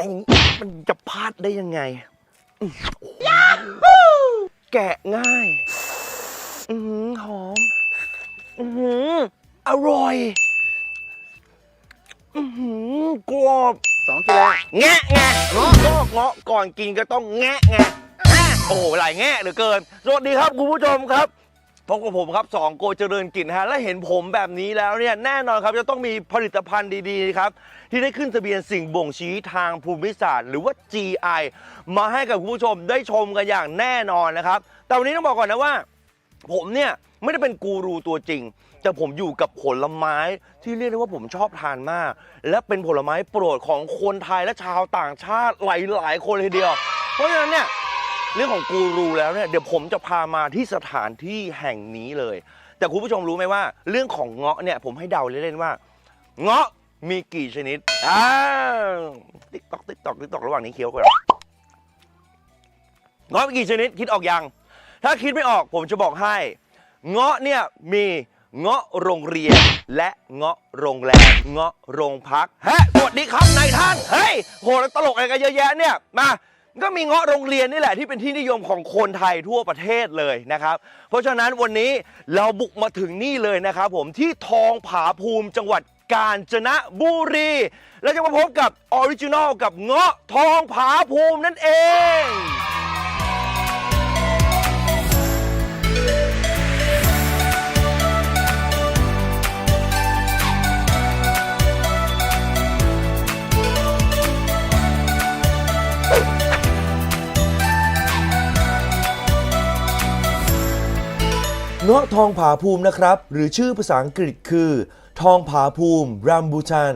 แต่อย่างนี้มันจะพลาดได้ยังไงอื้อโอ้โหแกะง่าย อือหือหอม อือหืออร่อย อือหือกรอบสองกิโลแงะแงะเงาะก็เงาะก่อนกินก็ต้องแงะแงะแงะโอ้โหหลายแงะเหลือเกิน สวัสดีครับคุณผู้ชมครับ พบกับผมครับสองโกเจริญกิจนฮะและเห็นผมแบบนี้แล้วเนี่ยแน่นอนครับจะต้องมีผลิตภัณฑ์ดีๆครับที่ได้ขึ้นทะเบียนสิ่งบ่งชี้ทางภูมิศาสตร์ หรือว่า GI มาให้กับคุณผู้ชมได้ชมกันอย่างแน่นอนนะครับแต่วันนี้ต้องบอกก่อนนะว่า ผมเนี่ยไม่ได้เป็นกูรูตัวจริง แต่ผมอยู่กับผลไม้ที่เรียกได้ว่าผมชอบทานมาก และเป็นผลไม้โปรดของคนไทยและชาวต่างชาติหลายๆ คนเลยทีเดียว เพราะฉะนั้นเนี่ย เรื่องของกูรูแล้วเนี่ยเดี๋ยวผมจะพามาที่สถานที่แห่งนี้เลย แต่คุณผู้ชมรู้ไหมว่า เรื่องของเงาะเนี่ยผมให้เดาเล่นๆว่า เงาะมีกี่ชนิดอ้าติ๊กตอกติ๊กตอกติ๊กตอกระหว่างนี้เคี้ยวก่อนเงาะมีกี่ชนิดคิดออกยัง ถ้าคิดไม่ออกผมจะบอกให้ เงาะเนี่ยมีเงาะโรงเรียน และเงาะโรงแรมเงาะโรงพักเฮ้ยสวัสดีครับนายท่านเฮ้ยโหแล้วตลกอะไรกันเยอะแยะเนี่ยมา ก็มีเงาะโรงเรียนนี่แหละที่เป็นที่นิยมของคนไทยทั่วประเทศเลยนะครับ เพราะฉะนั้นวันนี้เราบุกมาถึงนี่เลยนะครับ ผมที่ทองผาภูมิจังหวัดกาญจนบุรีแล้วจะมาพบกับออริจินอลกับเงาะทองผาภูมินั่นเอง เงาะทองผาภูมินะครับ หรือชื่อภาษาอังกฤษคือ ทองผาภูมิรัมบูชัน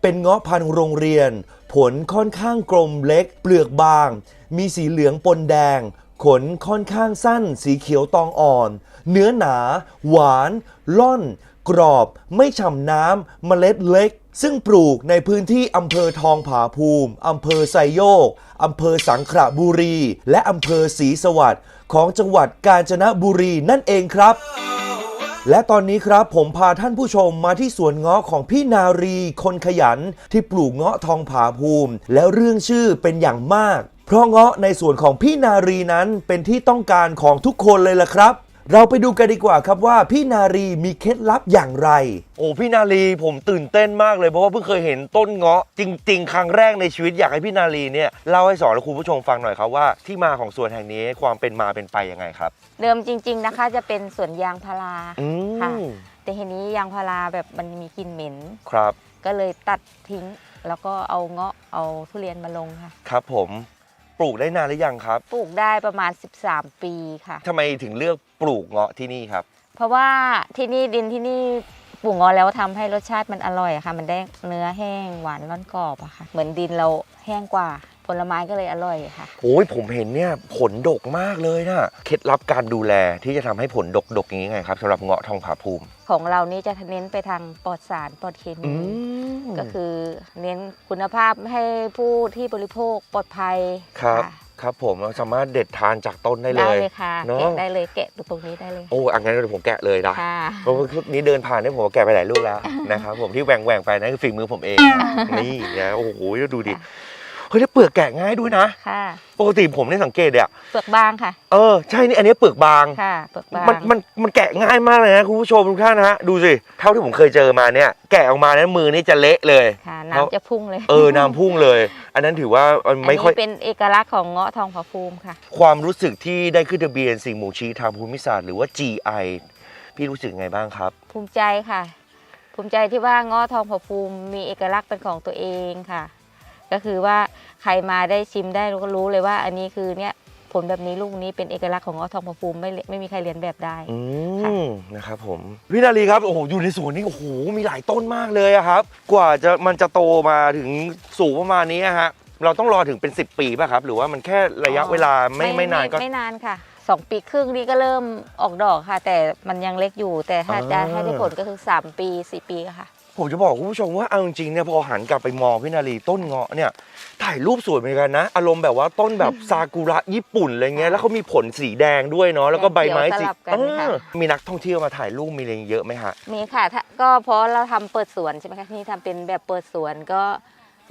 เป็นเงาะพันธุ์โรงเรียน ผลค่อนข้างกลมเล็ก เปลือกบาง มีสีเหลืองปนแดง ขนค่อนข้างสั้น สีเขียวตองอ่อน เนื้อหนา หวาน ล่อน กรอบ ไม่ฉ่ำน้ำเมล็ดเล็ก ซึ่งปลูกในพื้นที่อำเภอทองผาภูมิอำเภอไซโยกอำเภอสังขละบุรี และอำเภอศรีสวัสดิ์ของจังหวัดกาญจนบุรีนั่นเองครับและตอนนี้ครับผมพาท่านผู้ชมมาที่สวนเงาะของพี่นารีคนขยันที่ปลูกเงาะทองผาภูมิ แล้วเรื่องชื่อเป็นอย่างมาก เพราะเงาะในสวนของพี่นารีนั้นเป็นที่ต้องการของทุกคนเลยล่ะครับ เราไปดูกันดีกว่าครับว่าพี่นารีมีเคล็ดลับอย่างไร โอ้พี่นารีผมตื่นเต้นมากเลยเพราะว่าเพิ่งเคยเห็นต้นเงาะจริง ๆ ครั้งแรกในชีวิตอยากให้พี่นารีเนี่ยเล่าให้สอนและคุณผู้ชมฟังหน่อยครับว่าที่มาของสวนแห่งนี้ความเป็นมาเป็นไปยังไงครับ เดิมจริง ๆนะคะ จะเป็นสวนยางพาราอืค่ะ มแต่ทีนี้ยางพาราแบบมันมีกลิ่นเหม็น ครับก็เลยตัดทิ้ง แล้วก็เอาเงาะเอาทุเรียนมาลงค่ะ ครับผม ปลูกได้นานหรือยังครับปลูกได้ประมาณ 13 ปีค่ะ ทำไมถึงเลือกปลูกเงาะที่นี่ครับ เพราะว่าที่นี่ดินที่นี่ปลูกเงาะแล้วทำให้รสชาติมันอร่อยอะค่ะ มันได้เนื้อแห้งหวานร่อนกรอบอะค่ะ เหมือนดินเราแห้งกว่า ผลไม้ก็เลยอร่อยค่ะ โอ้ยผมเห็นเนี่ยผลดกมากเลยนะเคล็ดลับการดูแลที่จะทำให้ผลดกดกอย่างนี้ไงครับสำหรับเงาะทองผาภูมิ ของเรานี่จะเน้นไปทางปลอดสารปลอดเคมีมก็คือเน้นคุณภาพให้ผู้ที่บริโภคปลอดภัยครับะครับผมเราสามารถเด็ดทานจากต้นได้เลได้ยเลยค่ะเนอะแกะได้เลยแกะตรงนี้ได้เลยโอ้อังั้นเดี๋ยวผมแกะเลยนะค่ะเพราะว่าคลิปนี้เดินผ่านเนี่ยผมก็แกะไปหลายลูกแล้วนะครับผมที่แหว่งแหว่งๆไปนั่นคือฝีมือผมเองนี่นะโอ้โหดูดิ เฮ้ยแล้วเปลือกแกะง่ายด้วยนะ ค่ะ ปกติผมได้สังเกตเนี่ยเปลือกบางค่ะ เออใช่นี่อันนี้เปลือกบาง ค่ะ เปลือกบาง มันมันมันแกะง่ายมากเลยนะคุณผู้ชมทุกท่านนะฮะดูสิเท่าที่ผมเคยเจอมาเนี่ยแกะออกมานั้นมือนี่จะเละเลยค่ะเพราะน้ำจะพุ่งเลย เออน้ำพุ่งเลย อันนั้นถือว่ามันอันไม่ค่อยนี้เป็นเอกลักษณ์ของเงาะทองผาภูมิค่ะ ความรู้สึกที่ได้ขึ้นทะเบียนสิ่งบ่งชี้ทางภูมิศาสตร์หรือว่า GI พี่รู้สึกไงบ้างครับ ภูมิใจค่ะ ภูมิใจที่ว่าเงาะทองผาภูมิมีเอกลักษณ์เป็นของตัวเองค่ะ ก็คือว่าใครมาได้ชิมได้เราก็รู้เลยว่า อันนี้คือเนี่ยผลแบบนี้ลูกนี้เป็นเอกลักษณ์ของเงาะทองผาภูมิไม่เลไม่มีใครเรียนแบบได้อืค่ะมนะครับผมพี่นาลีครับโอ้โหอยู่ในสวนนี่โอ้โหมีหลายต้นมากเลยอะครับ กว่าจะมันจะโตมาถึงสูงประมาณนี้อะฮะเราต้องรอถึงเป็น 10 ปีป่ะครับ หรือว่ามันแค่ระยะเวลาไม่ไม่นานก็ไม่นานค่ะสองปีครึ่งนี้ก็เริ่มออกดอกค่ะ แต่มันยังเล็กอยู่ แต่ถ้าอ่าจะให้ได้ผลก็คือสามปีสี่ปีค่ะ ผมจะบอกคุณผู้ชมว่าเอาจริงๆเนี่ยพอหันกลับไปมองพี่นาลีต้นเงาะเนี่ยถ่ายรูปสวยเหมือนกันนะ อารมณ์แบบว่าต้นแบบซากุระญี่ปุ่นอะไรเงี้ยแล้วเขามีผลสีแดงด้วยเนาะแล้วก็ใบไม้สีแดงเขียวสลับกันค่ะเออมีนักท่องเที่ยวมาถ่ายรูปมีอะไรเยอะไหมฮะ มีค่ะถ้าก็เพราะเราทำเปิดสวนใช่ไหมคะที่ทำเป็นแบบเปิดสวนก็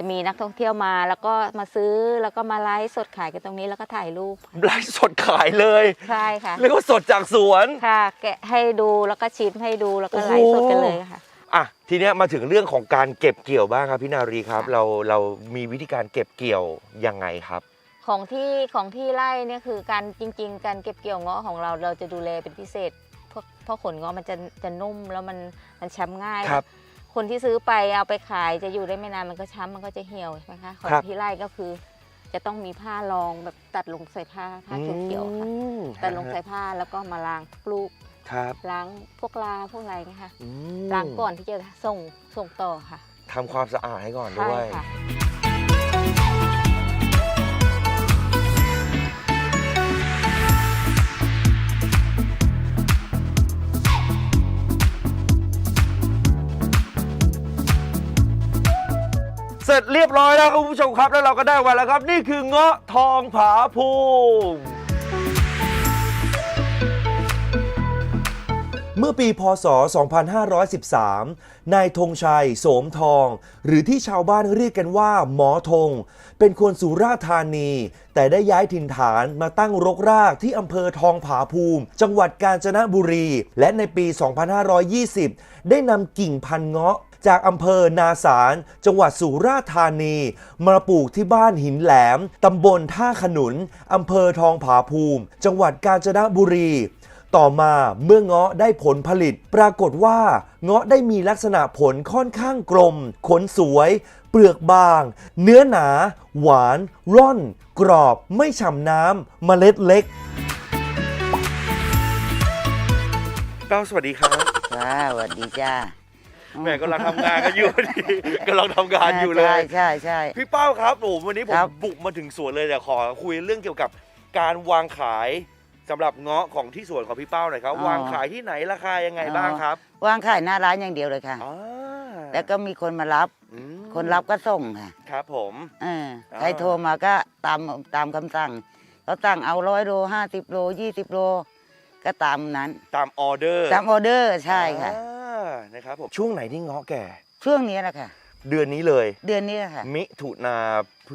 จะมีนักท่องเที่ยวมาแล้วก็มาซื้อแล้วก็มาไลฟ์สดขายกันตรงนี้แล้วก็ถ่ายรูปไลฟ์สดขายเลยใช่ค่ะ เรียกว่าสดจากสวน ค่ะ แกะให้ดูแล้วก็ชิมให้ดูแล้วก็ไลฟ์สดกันเลยค่ะ อะทีเนี้ยมาถึงเรื่องของการเก็บเกี่ยวบ้างครับพี่นารีครับค่ะเราเรามีวิธีการเก็บเกี่ยวยังไงครับ ของที่ของที่ไร่เนี่ยคือการจริง ๆ การเก็บเกี่ยวเงาะของเราเราจะดูแลเป็นพิเศษ เพราะเพราะขนเงาะมันจะจะนุ่มแล้วมันมันช้ำง่าย ครับ คนที่ซื้อไปเอาไปขายจะอยู่ได้ไม่นานมันก็ช้ำมันก็จะเหี่ยวใช่ไหมคะของครับ ที่ไร่ก็คือ จะต้องมีผ้ารองแบบตัดลงใส่ผ้าผ้าเขียวๆค่ะอืมตัดลงใส่ผ้าแล้วก็มาล้างทุกลูก ครับล้างพวกลาพวกอะไรเงี้ยค่ะอืมล้างก่อนที่จะส่งส่งต่อค่ะทำความสะอาดให้ก่อนใช่ด้วย ค่ะ เสร็จเรียบร้อยแล้วครับคุณผู้ชมครับแล้วเราก็ได้มาแล้วครับ นี่คือเงาะทองผาภูมิ เมื่อปีพศ 2513 นายธงชัย โสมทอง หรือที่ชาวบ้านเรียกกันว่า หมอธง เป็นคนสุราษฎร์ธานี แต่ได้ย้ายถิ่นฐานมาตั้งรกรากที่อำเภอทองผาภูมิ จังหวัดกาญจนบุรี และในปี 2520 ได้นำกิ่งพันเงาะจากอำเภอนาสาร จังหวัดสุราษฎร์ธานี มาปลูกที่บ้านหินแหลม ตำบลท่าขนุน อำเภอทองผาภูมิ จังหวัดกาญจนบุรี ต่อมาเมื่อเงาะได้ผลผลิต ปรากฏว่าเงาะได้มีลักษณะผลค่อนข้างกลม ขนสวย เปลือกบาง เนื้อหนา หวาน ร่อน กรอบ ไม่ฉ่ำน้ำเมล็ดเล็กเป้าสวัสดีครับจ้าสวัสดีจ้าแม่กำลังทำงานกันอยู่ดีกำลังทำงานอยู่เลยใช่ใช่ใช่ พี่เป้าครับโอ้วันนี้ผมครับ บุกมาถึงสวนเลยแต่ขอคุยเรื่องเกี่ยวกับการวางขาย สำหรับเงาะของที่สวนของพี่เป้าหน่อยครับวางขายที่ไหนราคายังไงบ้างครับวางขายหน้าร้านอย่างเดียวเลยค่ะอ๋อแล้วก็มีคนมารับ อืมคนรับก็ส่งค่ะครับผม เอออ่าใครโทรมาก็ตามตามคำสั่งเขาสั่งเอาร้อยโลห้าสิบโลยี่สิบโล ก็ตามนั้น ตามออเดอร์ตามออเดอร์ใช่ค่ะ อ่านะครับผมช่วงไหนที่เงาะแก่ ช่วงนี้แหละค่ะ เดือนนี้เลย เดือนนี้แหละค่ะ มิถุนา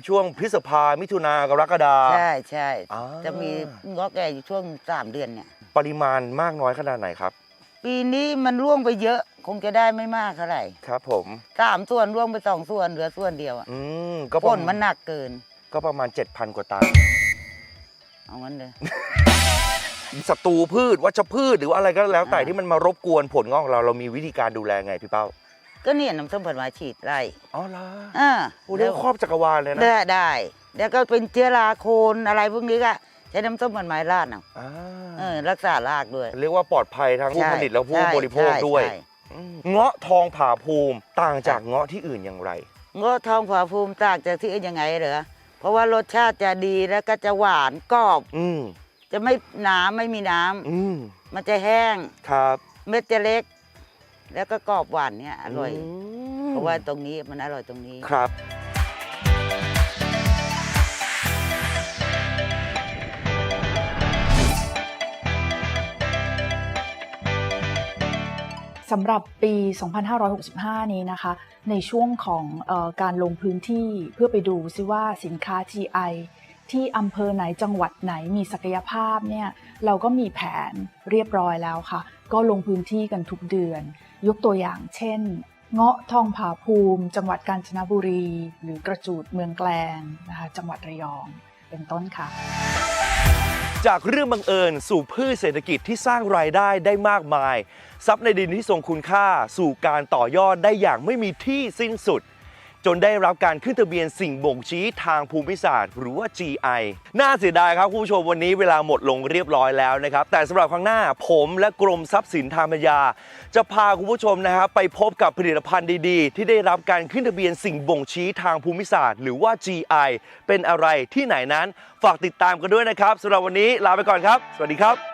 ช่วงพฤษภามิถุนากรกฎา ใช่ใช่อ่า จะมีเงาะแก่อยู่ช่วงสามเดือนเนี่ย ปริมาณมากน้อยขนาดไหนครับ ปีนี้มันร่วงไปเยอะ คงจะได้ไม่มากเท่าไหร่ครับผม สามส่วนร่วงไปสองส่วนเหลือส่วนเดียวอะอืมก็ฝนมันหนักเกิน ก็ประมาณ 7,000 กว่าตันเอางั้นเลย ศัตรูพืชวัชพืชหรือว่าอะไรก็แล้วแต่อ่า ที่มันมารบกวนผลงอกของเราเรามีวิธีการดูแลไงพี่เป้า ก็เนี่ยน้ำส้มผลไม้ฉีดไร่อ๋อล่ะอ่าโอ้เรียกว่าครอบจักรวาลเลยนะได้ได้ แล้วก็เป็นเชื้อราโคนอะไรพวกนี้ก็ใช้น้ำส้มผลไม้ราดเอาอ่าเออรักษารากด้วย เรียกว่าปลอดภัยทั้งผู้ใช่ผลิตและผู้ใช่บริโภคใช่ด้วย ใช่อืมเงาะทองผาภูมิต่างจากเงาะที่อื่นอย่างไร เงาะทองผาภูมิต่างจากที่อื่นยังไงเหรอเพราะว่ารสชาติจะดีแล้วก็จะหวานกรอบ อืมจะไม่หนาไม่มีน้ำอืมมันจะแห้ง ครับ เม็ดจะเล็ก แล้วก็กรอบหวานเนี่ยอร่อยมเพราะว่าตรงนี้มันอร่อยตรงนี้ ครับ สำหรับปี 2565 นี้นะคะ ในช่วงของเออการลงพื้นที่เพื่อไปดูซิว่าสินค้า GI ที่อำเภอไหนจังหวัดไหนมีศักยภาพเนี่ยเราก็มีแผนเรียบร้อยแล้วค่ะ ก็ลงพื้นที่กันทุกเดือน ยกตัวอย่างเช่น เงาะทองผาภูมิ จังหวัดกาญจนบุรี หรือกระจูดเมืองแกลงนะคะจังหวัดระยองเป็นต้นค่ะ จากเรื่องบังเอิญ สู่พืชเศรษฐกิจที่สร้างรายได้ได้มากมาย ทรัพย์ในดินที่ทรงคุณค่า สู่การต่อยอดได้อย่างไม่มีที่สิ้นสุด จนได้รับการขึ้นทะเบียนสิ่งบ่งชี้ทางภูมิศาสตร์ หรือว่า GI น่าเสียดายครับคุณผู้ชมวันนี้เวลาหมดลงเรียบร้อยแล้วนะครับแต่สำหรับครั้งหน้าผมและกรมทรัพย์สินทางปัญญา จะพาคุณผู้ชมนะครับไปพบกับผลิตภัณฑ์ดีๆ ที่ได้รับการขึ้นทะเบียนสิ่งบ่งชี้ทางภูมิศาสตร์ หรือว่า GI เป็นอะไรที่ไหนนั้น ฝากติดตามกันด้วยนะครับสำหรับวันนี้ลาไปก่อนครับ สวัสดีครับ